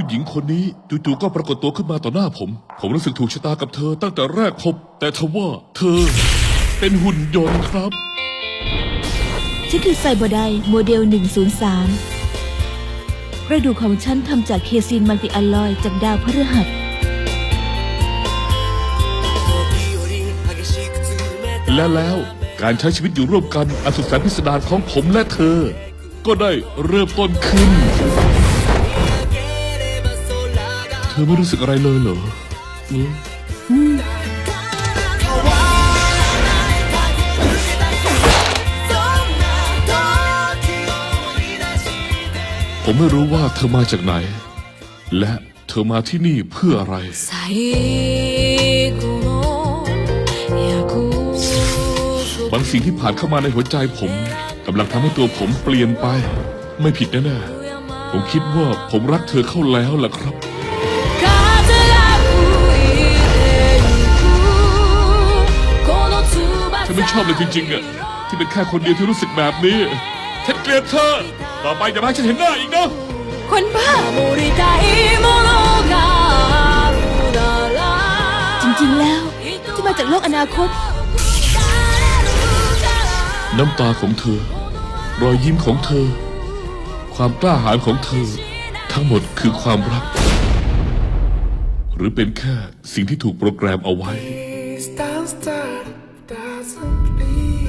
ผู้หญิงคนนี้จู่ๆก็ปรากฏตัวขึ้นมาต่อหน้าผม ผมรู้สึกถูกชะตากับเธอตั้งแต่แรกพบ แต่ทว่า เธอ เป็นหุ่นยนต์ครับ ฉันคือไซบอร์ไดโมเดล 103 กระดูกของฉันทำจากเคซีนมัลติอลลอยจากดาวพฤหัส และแล้วการใช้ชีวิตอยู่ร่วมกันอันสุดแสนพิสดารของผมและเธอ ก็ได้เริ่มต้นขึ้น อไม่รู้สึกอะไรเลยเหรอผมไม่รู้ว่าเธอมาจากไหน และเธอมาที่นี่เพื่ออะไร บางสิ่งที่ผ่านเข้ามาในหัวใจผมกำลังทำให้ตัวผมเปลี่ยนไป ไม่ผิดแน่ๆผมคิดว่าผมรักเธอเข้าแล้วล่ะครับ ชอบเลยจริงๆอะที่เป็นแค่คนเดียวที่รู้สึกแบบนี้ฉันเกลียดเธอ ต่อไปอย่ามาให้ฉันเห็นหน้าอีกนะ คนบ้า จริงๆแล้ว ที่มาจากโลกอนาคต น้ำตาของเธอ รอยยิ้มของเธอ ความกล้าหาญของเธอ ทั้งหมดคือความรัก หรือเป็นแค่สิ่งที่ถูกโปรแกรมเอาไว้ doesn't leave.